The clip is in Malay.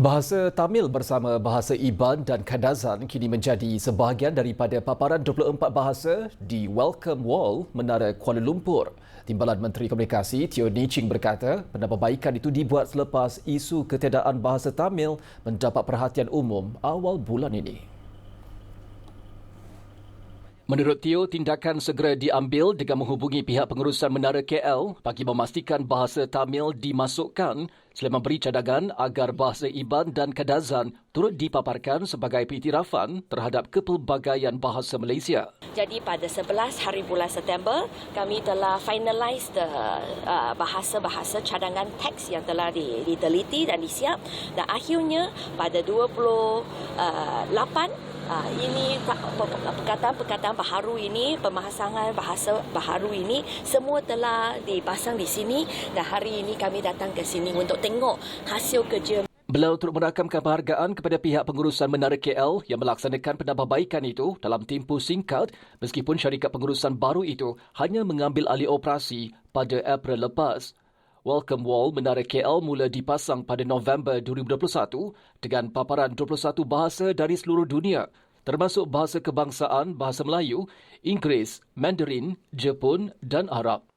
Bahasa Tamil bersama bahasa Iban dan Kadazan kini menjadi sebahagian daripada paparan 24 bahasa di Welcome Wall Menara Kuala Lumpur. Timbalan Menteri Komunikasi Tio Ching berkata, penambahbaikan itu dibuat selepas isu ketiadaan bahasa Tamil mendapat perhatian umum awal bulan ini. Menurut Tio, tindakan segera diambil dengan menghubungi pihak pengurusan Menara KL bagi memastikan bahasa Tamil dimasukkan selain memberi cadangan agar bahasa Iban dan Kadazan turut dipaparkan sebagai pengiktirafan terhadap kepelbagaian bahasa Malaysia. Jadi pada 11 hari bulan September, kami telah finalize the uh, bahasa-bahasa cadangan teks yang telah diteliti dan disiap dan akhirnya pada 28 Uh, ini perkataan-perkataan baharu ini, pemasangan bahasa baharu ini semua telah dipasang di sini dan hari ini kami datang ke sini untuk tengok hasil kerja. Beliau turut merakamkan penghargaan kepada pihak pengurusan Menara KL yang melaksanakan penambahbaikan itu dalam tempoh singkat meskipun syarikat pengurusan baru itu hanya mengambil alih operasi pada April lepas. Welcome Wall Menara KL mula dipasang pada November 2021 dengan paparan 21 bahasa dari seluruh dunia termasuk bahasa kebangsaan, bahasa Melayu, Inggeris, Mandarin, Jepun dan Arab.